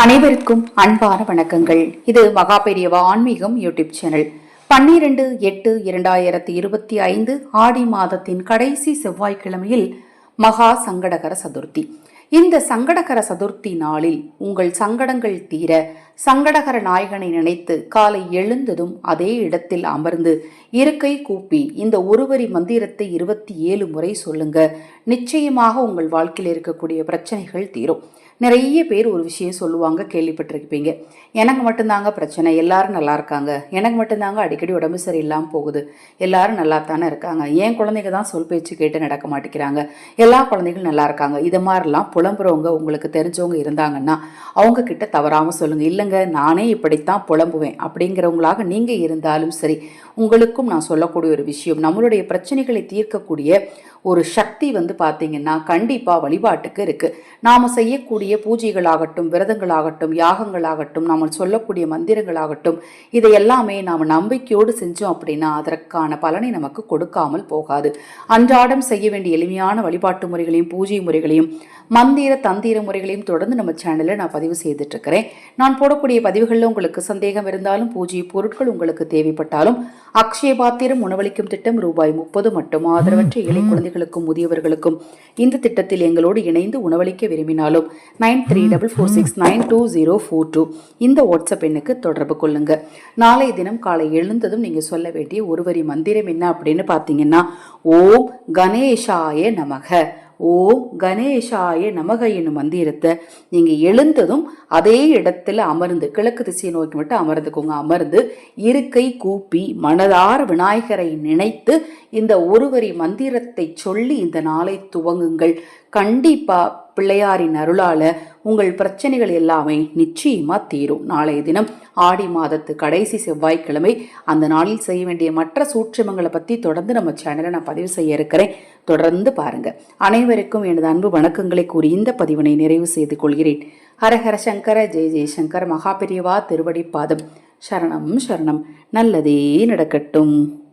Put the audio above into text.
அனைவருக்கும் அன்பான வணக்கங்கள். இது மகா பெரியவா ஆன்மீகம் யூடியூப் சேனல். பன்னிரண்டு எட்டு இரண்டாயிரத்தி இருபத்தி ஐந்து ஆடி மாதத்தின் கடைசி செவ்வாய்க்கிழமையில் மகா சங்கடகர சதுர்த்தி. இந்த சங்கடகர சதுர்த்தி நாளில் உங்கள் சங்கடங்கள் தீர சங்கடகர நாயகனை நினைத்து காலை எழுந்ததும் அதே இடத்தில் அமர்ந்து இருக்கை கூப்பி இந்த ஒருவரி மந்திரத்தை இருபத்தி ஏழு முறை சொல்லுங்க. நிச்சயமாக உங்கள் வாழ்க்கையில் இருக்கக்கூடிய பிரச்சனைகள் தீரும். நிறைய பேர் ஒரு விஷயம் சொல்லுவாங்க கேள்விப்பட்டிருப்பீங்க. எனக்கு மட்டும்தாங்க பிரச்சனை எல்லாரும் நல்லா இருக்காங்க. எனக்கு மட்டும்தாங்க அடிக்கடி உடம்பு சரியில்லாமல் போகுது. எல்லாரும் நல்லா தானே இருக்காங்க. என் குழந்தைங்க தான் சொல் பேச்சு கேட்டு நடக்க மாட்டேங்கிறாங்க. எல்லா குழந்தைகளும் நல்லா இருக்காங்க. இது மாதிரிலாம் புலம்புறவங்க உங்களுக்கு தெரிஞ்சவங்க இருந்தாங்கன்னா அவங்க கிட்ட தவறாமல் சொல்லுங்க இல்லைங்க நானே இப்படித்தான் புலம்புவேன். அப்படிங்கிறவங்களாக நீங்கள் இருந்தாலும் சரி உங்களுக்கும் நான் சொல்லக்கூடிய ஒரு விஷயம் நம்மளுடைய பிரச்சனைகளை தீர்க்கக்கூடிய ஒரு சக்தி வந்து பார்த்தீங்கன்னா கண்டிப்பாக வழிபாட்டுக்கு இருக்கு. நாம செய்யக்கூடிய பூஜைகளாகட்டும் விரதங்களாகட்டும் யாகங்களாகட்டும் நாம சொல்லக்கூடிய மந்திரங்களாகட்டும் இதை எல்லாமே நாம் நம்பிக்கையோடு செஞ்சோம் அப்படின்னா அதற்கான பலனை நமக்கு கொடுக்காமல் போகாது. அன்றாடம் செய்ய வேண்டிய எளிமையான வழிபாட்டு முறைகளையும் பூஜை முறைகளையும் மந்திர தந்திர முறைகளையும் தொடர்ந்து நம்ம சேனலில் நான் பதிவு செய்துட்டு இருக்கிறேன் நான் போடக்கூடிய பதிவுகளில் உங்களுக்கு சந்தேகம் இருந்தாலும் பூஜை பொருட்கள் உங்களுக்கு தேவைப்பட்டாலும் அக்ஷய பாத்திரம் உணவளிக்கும் திட்டம் ரூபாய் முப்பது மட்டும். ஆதரவற்ற ஏழை குழந்தைகளுக்கும் முதியவர்களுக்கும் இந்த திட்டத்தில் எங்களோடு இணைந்து உணவளிக்க விரும்பினாலும் nine three double four six nine two zero four two இந்த வாட்ஸ்அப் எண்ணுக்கு தொடர்பு கொள்ளுங்க. நாளை தினம் காலை எழுந்ததும் நீங்க சொல்ல வேண்டிய ஒரு வரி மந்திரம் என்ன அப்படின்னு பார்த்தீங்கன்னா ஓம் கணேஷாய நமக. ஓம் கணேஷாய நமக என்னும் மந்திரத்தை நீங்கள் எழுந்ததும் அதே இடத்துல அமர்ந்து கிழக்கு திசையை நோக்கி மட்டும் அமர்ந்துக்கோங்க. அமர்ந்து இருக்கை கூப்பி மனதார விநாயகரை நினைத்து இந்த ஒருவரி மந்திரத்தை சொல்லி இந்த நாளை துவங்குங்கள். கண்டிப்பாக பிள்ளையாரின் அருளால உங்கள் பிரச்சனைகள் எல்லாமே நிச்சயமா தீரும். நாளைய தினம் ஆடி மாதத்து கடைசி செவ்வாய்க்கிழமை அந்த நாளில் செய்ய வேண்டிய மற்ற சூட்சமங்களை பத்தி தொடர்ந்து நம்ம சேனலை நான் பதிவு செய்ய இருக்கிறேன். தொடர்ந்து பாருங்க. அனைவருக்கும் எனது அன்பு வணக்கங்களை கூறி இந்த பதிவினை நிறைவு செய்து கொள்கிறேன். ஹரஹர சங்கர ஜெய ஜெயசங்கர் மகாபிரியவா திருவடி பாதம் சரணம் சரணம். நல்லதே நடக்கட்டும்.